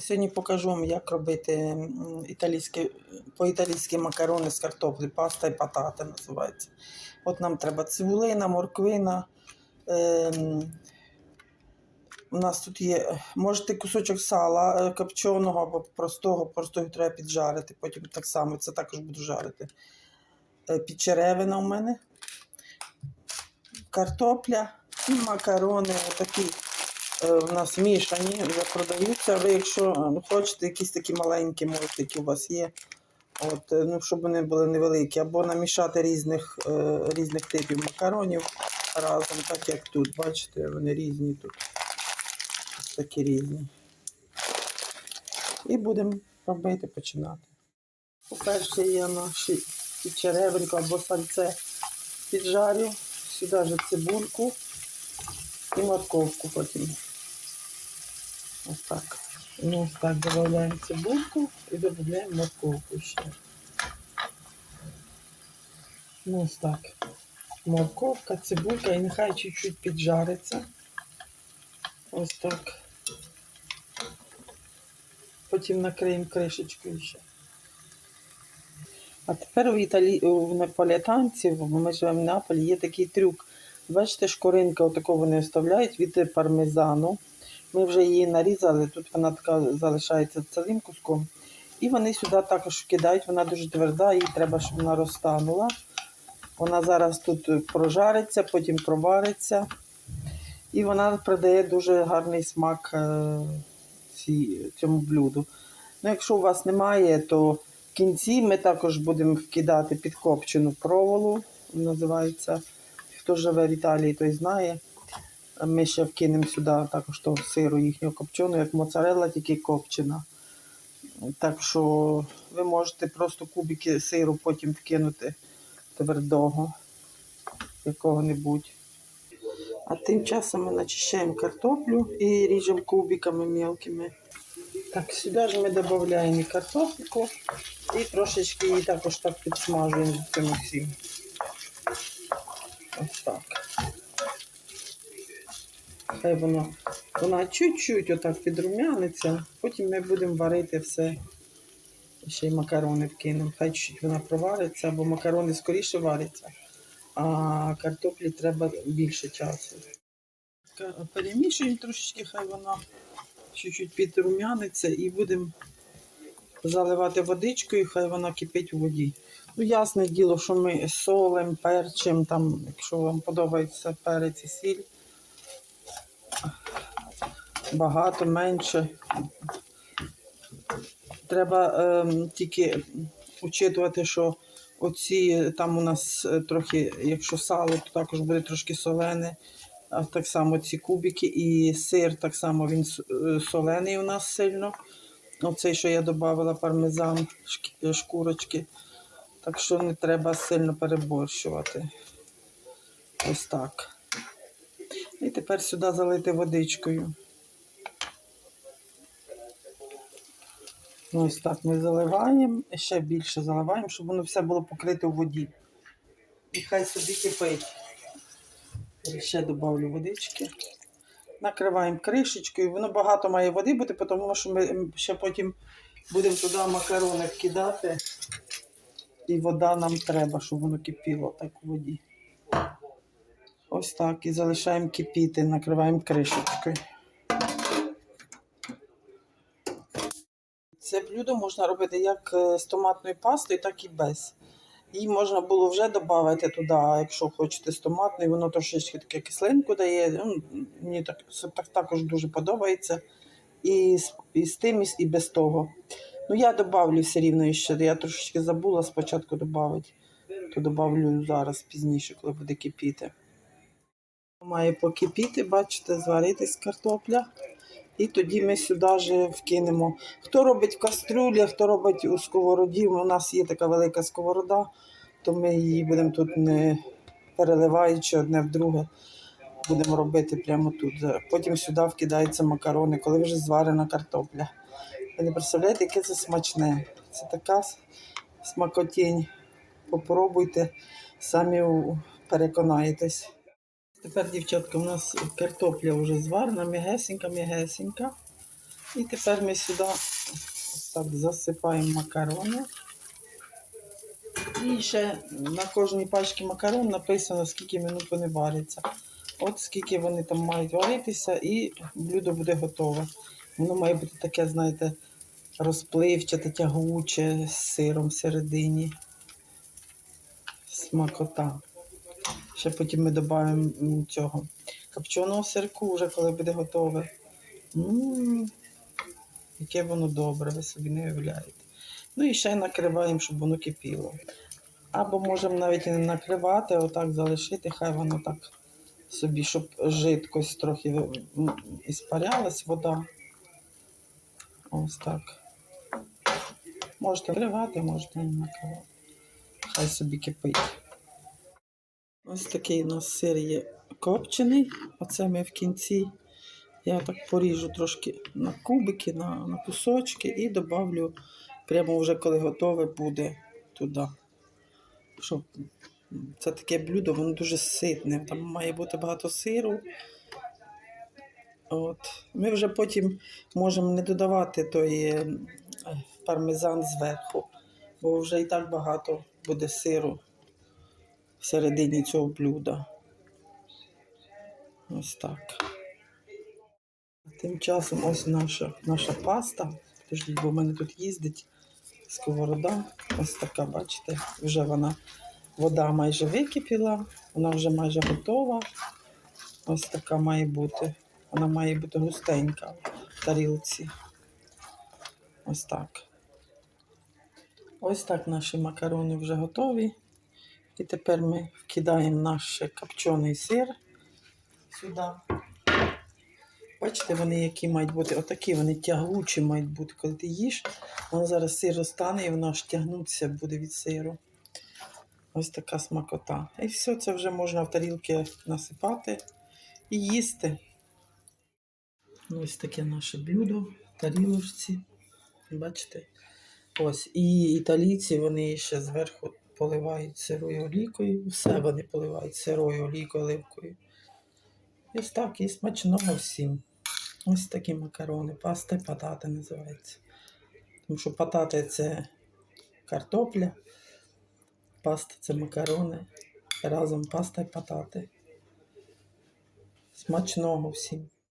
Сьогодні покажу вам, як робити італійські, по-італійськи макарони з картоплі, паста і патата називається. От нам треба цибулина, морквина. Ем, у нас тут є, можете кусочок сала е, копченого або простого, просто треба піджарити, потім так само це також буду жарити. Е, Підчеревина у мене, картопля і макарони отакі е, у нас мішані, вже продаються. Ви, якщо е, хочете, якісь такі маленькі, які у вас є. От, е, ну, щоб вони були невеликі, або намішати різних, різних типів макаронів разом, так як тут. Бачите, вони різні тут. Ось такі різні. І будемо робити, починати. По-перше, я наші черевенько або сальце піджарю. Сюди же цибульку і морковку потім. Ось так. Ну, ось так додаємо цибульку і додаємо морковку ще. Ну, ось так. Морковка, цибулька і нехай чуть-чуть піджариться. Ось так. Потім накриємо кришечкою ще. А тепер у, Італі... у наполітанців, бо ми живемо в Неаполі, є такий трюк. Бачите, шкоринка отаку вони вставляють від пармезану. Ми вже її нарізали, тут вона така залишається цілим куском. І вони сюди також вкидають, вона дуже тверда, їй треба, щоб вона розтанула. Вона зараз тут прожариться, потім провариться. І вона придає дуже гарний смак е, цьому блюду. Ну, якщо у вас немає, то в кінці ми також будемо вкидати підкопчену проволу, називається. Хто живе в Італії, той знає. Ми ще вкинемо сюди також того сиру їхнього копченого, як моцарелла, тільки копчена. Так що ви можете просто кубики сиру потім вкинути твердого якого-небудь. А тим часом ми начищаємо картоплю і ріжемо кубиками мелкими. Так, сюди ж ми додаємо і картопельку і трошечки її також так підсмажуємо цим всім. Ось так. Хай воно, вона чуть-чуть отак підрумяниться, потім ми будемо варити все. Ще й макарони вкинемо. Хай чуть вона провариться, бо макарони скоріше варяться, а картоплі треба більше часу. Перемішуємо трошечки, хай вона чуть-чуть підрумяниться і будемо заливати водичкою, хай вона кипить у воді. Ну, ясне діло, що ми солим, перчим, там, якщо вам подобається перець і сіль. Багато, менше. Треба ем, тільки учитувати, що оці там у нас е, трохи, якщо сало, то також буде трошки солене. А так само ці кубики і сир, так само він е, солений у нас сильно. Оцей, що я додавала пармезан, е, шкурочки. Так що не треба сильно переборщувати. Ось так. І тепер сюди залити водичкою. Ось так ми заливаємо, ще більше заливаємо, щоб воно все було покрите у воді. І хай собі кипить. Ще додавлю водички. Накриваємо кришечкою. Воно багато має води бути, тому що ми ще потім будемо туди макарони вкидати. І вода нам треба, щоб воно кипіло так у воді. Ось так. І залишаємо кипіти, накриваємо кришечкою. Це блюдо можна робити як е, з томатною пастою, так і без. Її можна було вже додати туди, якщо хочете з томатною, воно трошечки таке кислинку дає. Ну, мені так, так також дуже подобається. І з, і з тим, і, без того. Ну, я додавлю все рівно ще. Я трошечки забула спочатку додати, то додавлю зараз пізніше, коли буде кипіти. Має покипіти, бачите, зваритись картопля. І тоді ми сюди ж вкинемо. Хто робить кастрюлі, хто робить у сковороді. У нас є така велика сковорода, то ми її будемо тут не переливаючи одне в друге. Будемо робити прямо тут. Потім сюди вкидаються макарони, коли вже зварена картопля. Ви не представляєте, яке це смачне. Це така смакотінь. Попробуйте, самі переконаєтесь. Тепер, дівчатка, у нас картопля вже зварена, м'ягесенька, м'ягесенька. І тепер ми сюди так засипаємо макарони. І ще на кожній пачці макарон написано, скільки минут вони варяться. От скільки вони там мають варитися, і блюдо буде готове. Воно має бути таке, знаєте, розпливчате, тягуче з сиром всередині. Смакота. Ще потім ми додаємо цього копченого сирку, вже коли буде готове. М, Яке воно добре, ви собі не уявляєте. Ну і ще накриваємо, щоб воно кипіло. Або можемо навіть не накривати, а отак залишити, хай воно так собі, щоб жидкость трохи іспарялась, вода. Ось так. Можете накривати, можете не накривати. Хай собі кипить. Ось такий у нас сир є копчений. Оце ми в кінці. Я так поріжу трошки на кубики, на, на кусочки і добавлю прямо вже коли готове буде туди. Щоб це таке блюдо, воно дуже ситне. Там має бути багато сиру. От. Ми вже потім можемо не додавати той е, пармезан зверху, бо вже і так багато буде сиру всередині цього блюда. Ось так. Тим часом ось наша, наша паста. Подождіть, бо в мене тут їздить сковорода. Ось така, бачите, вже вона вода майже википіла, вона вже майже готова. Ось така має бути. Вона має бути густенька в тарілці. Ось так. Ось так наші макарони вже готові. І тепер ми вкидаємо наш копчений сир сюди. Бачите, вони які мають бути, отакі вони тягучі мають бути, коли ти їш. Воно зараз сир розтане і воно аж тягнутися буде від сиру. Ось така смакота. І все це вже можна в тарілки насипати і їсти. Ось таке наше блюдо в тарілочці. Бачите? Ось. І італійці вони ще зверху поливають сирою олійкою. Все вони поливають сирою олійкою, оливкою. І ось так, і смачного всім. Ось такі макарони. Паста і патати називається. Тому що патати це картопля, паста це макарони. Разом паста і патати. Смачного всім.